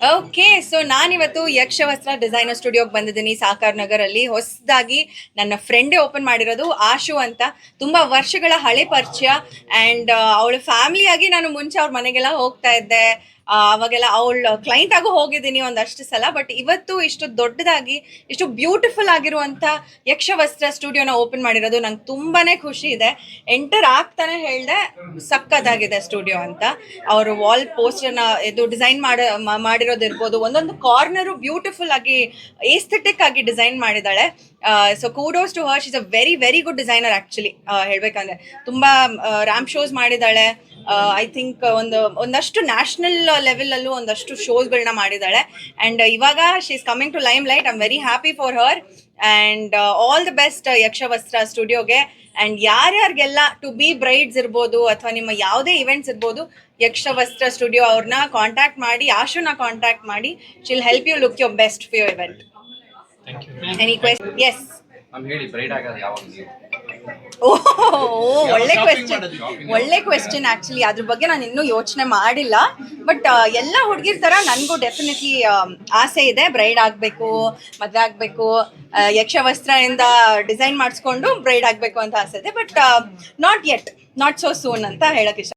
Okay so ನಾನಿವತ್ತು ಯಕ್ಷವಸ್ತ್ರ designer ಸ್ಟುಡಿಯೋಗೆ ಬಂದಿದ್ದೀನಿ ಸಾಕಾರ್ ನಗರಲ್ಲಿ. ಹೊಸದಾಗಿ ನನ್ನ ಫ್ರೆಂಡೇ ಓಪನ್ ಮಾಡಿರೋದು ಆಶು ಅಂತ. ತುಂಬ ವರ್ಷಗಳ ಹಳೆ ಪರಿಚಯ. ಆ್ಯಂಡ್ ಅವಳ ಫ್ಯಾಮಿಲಿಯಾಗಿ ನಾನು ಮುಂಚೆ ಅವ್ರ ಮನೆಗೆಲ್ಲ ಹೋಗ್ತಾ ಇದ್ದೆ. ಅವಾಗೆಲ್ಲ ಅವಳ ಕ್ಲೈಂಟ್ ಆಗು ಹೋಗಿದ್ದೀನಿ ಒಂದಷ್ಟು ಸಲ ಬಟ್ ಇವತ್ತು ಇಷ್ಟು ದೊಡ್ಡದಾಗಿ, ಇಷ್ಟು ಬ್ಯೂಟಿಫುಲ್ ಆಗಿರುವಂಥ ಯಕ್ಷವಸ್ತ್ರ ಸ್ಟುಡಿಯೋನ ಓಪನ್ ಮಾಡಿರೋದು ನಂಗೆ ತುಂಬಾನೇ ಖುಷಿ ಇದೆ. ಎಂಟರ್ ಆಗ್ತಾನೆ ಹೇಳ್ದೆ ಸಕ್ಕತ್ತಾಗಿದೆ ಸ್ಟುಡಿಯೋ ಅಂತ. ಅವರು ವಾಲ್ ಪೋಸ್ಟರ್ನ ಇದು ಡಿಸೈನ್ ಮಾಡ ಮಾಡಿರೋದು ಇರ್ಬೋದು. ಒಂದೊಂದು ಕಾರ್ನರು ಬ್ಯೂಟಿಫುಲ್ ಆಗಿ ಏಸ್ಥೆಟಿಕ್ ಆಗಿ ಡಿಸೈನ್ ಮಾಡಿದ್ದಾಳೆ. So kudos to Harsh is a very very good designer actually ಹೇಳ್ಬೇಕಂದ್ರೆ. ತುಂಬ ರ್ಯಾಂಪ್ ಶೋಸ್ ಮಾಡಿದ್ದಾಳೆ. ಐ ಥಿಂಕ್ ಒಂದು ಒಂದಷ್ಟು ನ್ಯಾಷನಲ್ ಲೆವೆಲಲ್ಲೂ ಒಂದಷ್ಟು ಶೋಸ್ಗಳನ್ನ ಮಾಡಿದ್ದಾಳೆ ಅಂಡ್ ಇವಾಗ she is coming to limelight I am very happy for her and all the best Yakshavastra ಸ್ಟುಡಿಯೋಗೆ and ಯಾರ್ಯಾರಿಗೆಲ್ಲ ಟು ಬಿ ಬ್ರೈಡ್ಸ್ ಇರ್ಬೋದು ಅಥವಾ ನಿಮ್ಮ ಯಾವುದೇ ಇವೆಂಟ್ಸ್ ಇರ್ಬೋದು ಯಕ್ಷವಸ್ತ್ರ ಸ್ಟುಡಿಯೋ ಅವ್ರನ್ನ ಕಾಂಟ್ಯಾಕ್ಟ್ ಮಾಡಿ ಆಶುನ ಕಾಂಟ್ಯಾಕ್ಟ್ ಮಾಡಿ she'll help you look your best for your event any questions ಹೇಳಿ ಬ್ರೈಡ್ ಆಗೋದು ಯಾವಾಗ ಓಹ್ ಒಳ್ಳೆ ಕ್ವೆಶನ್ ಕ್ವೆಶ್ಚನ್ ಒಳ್ಳೆ ಕ್ವೆಶ್ಚನ್ ಆಕ್ಚುಲಿ ಅದ್ರ ಬಗ್ಗೆ ನಾನು ಇನ್ನೂ ಯೋಚನೆ ಮಾಡಿಲ್ಲ. ಬಟ್ ಎಲ್ಲ ಹುಡುಗಿರ್ ತರ ನನಗೂ ಡೆಫಿನೆಟ್ಲಿ ಆಸೆ ಇದೆ. ಬ್ರೈಡ್ ಆಗಬೇಕು ಮದುವೆ ಆಗಬೇಕು ಯಕ್ಷವಸ್ತ್ರದಿಂದ ಡಿಸೈನ್ ಮಾಡಿಸ್ಕೊಂಡು ಬ್ರೈಡ್ ಆಗಬೇಕು ಅಂತ ಆಸೆ ಇದೆ. But not yet not so soon ಅಂತ ಹೇಳಕ್ ಇಷ್ಟ